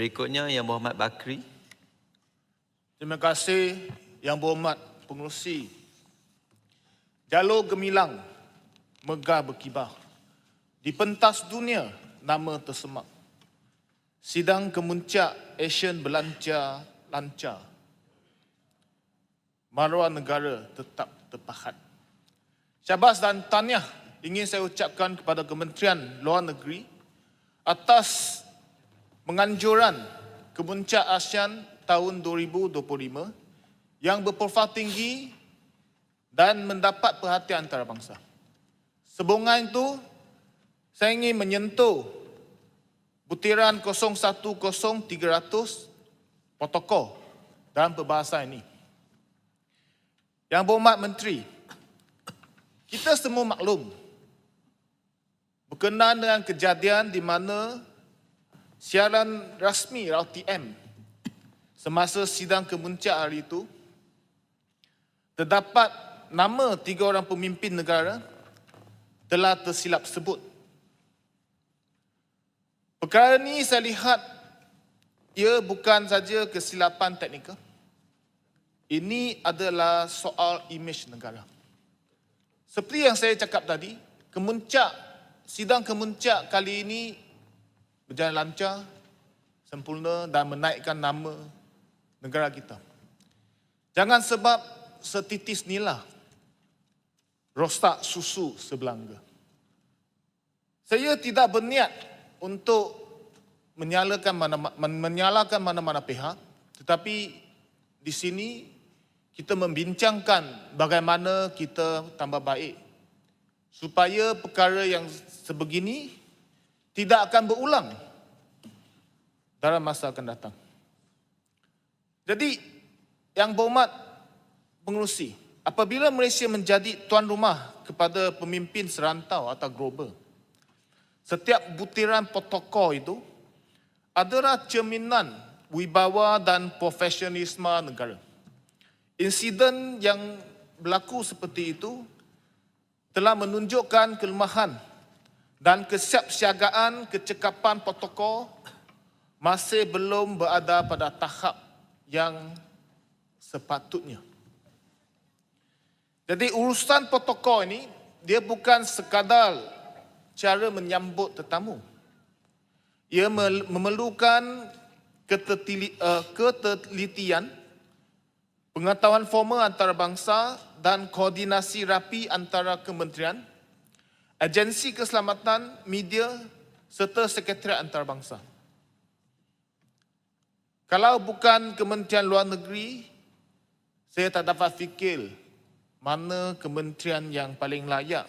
Berikutnya Yang Berhormat Bakri. Terima kasih Yang Berhormat Pengerusi. Jalur gemilang, megah berkibar. Di pentas dunia, nama tersemak. Sidang kemuncak Asian berlancar lancar. Maruah negara tetap terpahat. Syabas dan tahniah ingin saya ucapkan kepada Kementerian Luar Negeri atas menganjuran kemuncak ASEAN tahun 2025 yang berprofil tinggi dan mendapat perhatian antarabangsa. Sebelum itu, saya ingin menyentuh butiran 010300 protokol dalam perbahasan ini. Yang berhormat Menteri, kita semua maklum berkenaan dengan kejadian di mana siaran rasmi RTM semasa sidang kemuncak hari itu terdapat nama tiga orang pemimpin negara telah tersilap sebut. Perkara ini saya lihat ia bukan saja kesilapan teknikal. Ini adalah soal imej negara. Seperti yang saya cakap tadi, kemuncak sidang kemuncak kali ini berjalan lancar, sempurna dan menaikkan nama negara kita. Jangan sebab setitis nila rosak susu sebelangga. Saya tidak berniat untuk menyalakan mana menyalahkan mana-mana pihak, tetapi di sini kita membincangkan bagaimana kita tambah baik supaya perkara yang sebegini tidak akan berulang dalam masa akan datang. Jadi yang berhormat pengerusi, apabila Malaysia menjadi tuan rumah kepada pemimpin serantau atau global, setiap butiran protokol itu adalah cerminan wibawa dan profesionalisme negara. Insiden yang berlaku seperti itu telah menunjukkan kelemahan dan kesiapsiagaan kecekapan protokol masih belum berada pada tahap yang sepatutnya. Jadi urusan protokol ini dia bukan sekadar cara menyambut tetamu. Ia memerlukan eh, ketelitian, pengetahuan formal antarabangsa dan koordinasi rapi antara kementerian agensi keselamatan, media serta sekretariat antarabangsa. Kalau bukan Kementerian Luar Negeri, saya tak dapat fikir mana kementerian yang paling layak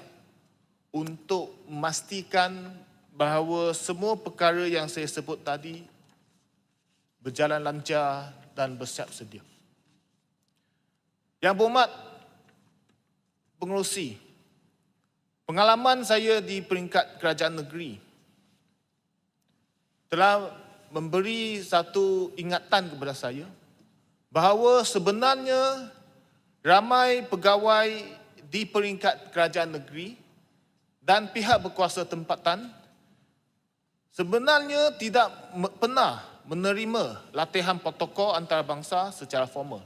untuk memastikan bahawa semua perkara yang saya sebut tadi berjalan lancar dan bersiap sedia. Yang berhormat pengerusi, Pengalaman saya di peringkat kerajaan negeri telah memberi satu ingatan kepada saya bahawa sebenarnya ramai pegawai di peringkat kerajaan negeri dan pihak berkuasa tempatan sebenarnya tidak pernah menerima latihan protokol antarabangsa secara formal.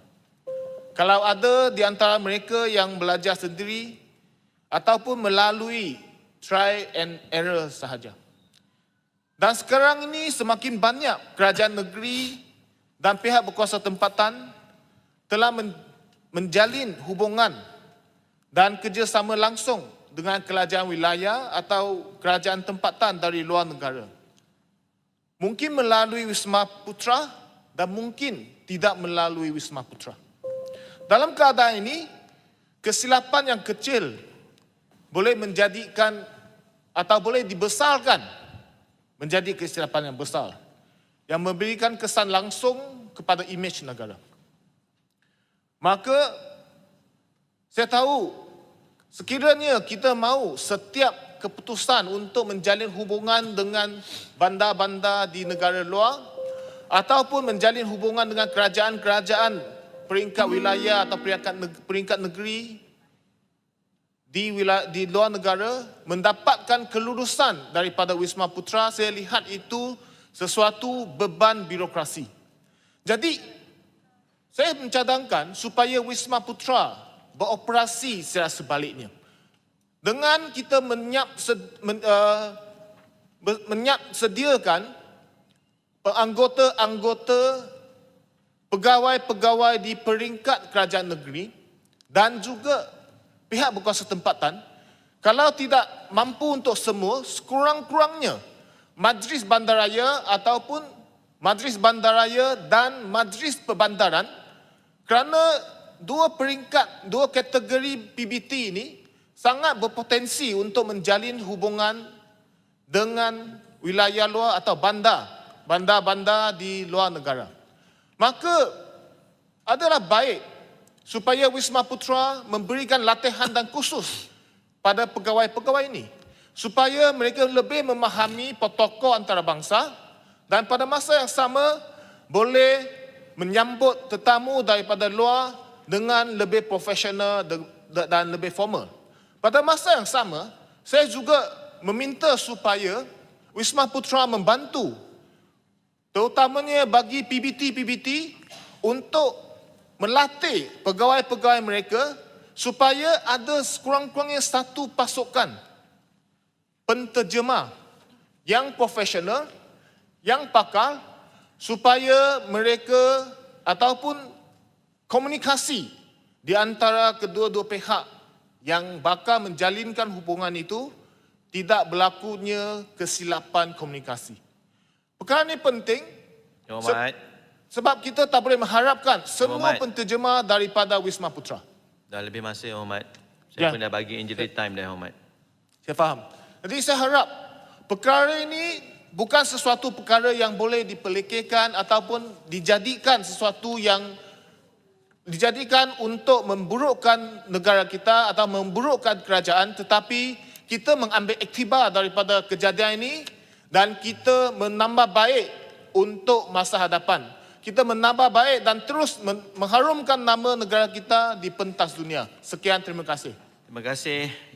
Kalau ada di antara mereka yang belajar sendiri ataupun melalui try and error sahaja. Dan sekarang ini semakin banyak kerajaan negeri dan pihak berkuasa tempatan telah menjalin hubungan dan kerjasama langsung dengan kerajaan wilayah atau kerajaan tempatan dari luar negara. Mungkin melalui Wisma Putra dan mungkin tidak melalui Wisma Putra. Dalam keadaan ini, kesilapan yang kecil boleh menjadikan atau boleh dibesarkan menjadi kesilapan yang besar yang memberikan kesan langsung kepada imej negara. Maka saya tahu sekiranya kita mahu setiap keputusan untuk menjalin hubungan dengan bandar-bandar di negara luar ataupun menjalin hubungan dengan kerajaan-kerajaan peringkat wilayah atau peringkat negeri di wilayah, di luar negara mendapatkan kelulusan daripada Wisma Putra saya lihat itu sesuatu beban birokrasi. Jadi, saya mencadangkan supaya Wisma Putra beroperasi secara sebaliknya. Dengan kita menyap, sed, men, uh, be- menyap sediakan anggota-anggota pegawai-pegawai di peringkat kerajaan negeri dan juga pihak berkuasa tempatan kalau tidak mampu untuk semua sekurang-kurangnya majlis bandaraya ataupun majlis bandaraya dan majlis perbandaran kerana dua peringkat dua kategori PBT ini sangat berpotensi untuk menjalin hubungan dengan wilayah luar atau bandar bandar-bandar di luar negara. Maka adalah baik supaya Wisma Putra memberikan latihan dan khusus pada pegawai-pegawai ini supaya mereka lebih memahami protokol antarabangsa dan pada masa yang sama boleh menyambut tetamu daripada luar dengan lebih profesional dan lebih formal. Pada masa yang sama, saya juga meminta supaya Wisma Putra membantu terutamanya bagi PBT-PBT untuk melatih pegawai-pegawai mereka supaya ada sekurang-kurangnya satu pasukan penterjemah yang profesional, yang pakar supaya mereka ataupun komunikasi di antara kedua-dua pihak yang bakal menjalinkan hubungan itu tidak berlakunya kesilapan komunikasi. Perkara ini penting Yang Hormat, sebab kita tak boleh mengharapkan semua penterjemah daripada Wisma Putra. dah lebih masa. Ya. Saya pun dah bagi injury time dah Hormat. Saya faham. Jadi saya harap perkara ini bukan sesuatu perkara yang boleh dipelekehkan ataupun dijadikan sesuatu yang dijadikan untuk memburukkan negara kita atau memburukkan kerajaan tetapi kita mengambil iktibar daripada kejadian ini dan kita menambah baik untuk masa hadapan. Kita menambah baik dan terus men- mengharumkan nama negara kita di pentas dunia. Sekian terima kasih. Terima kasih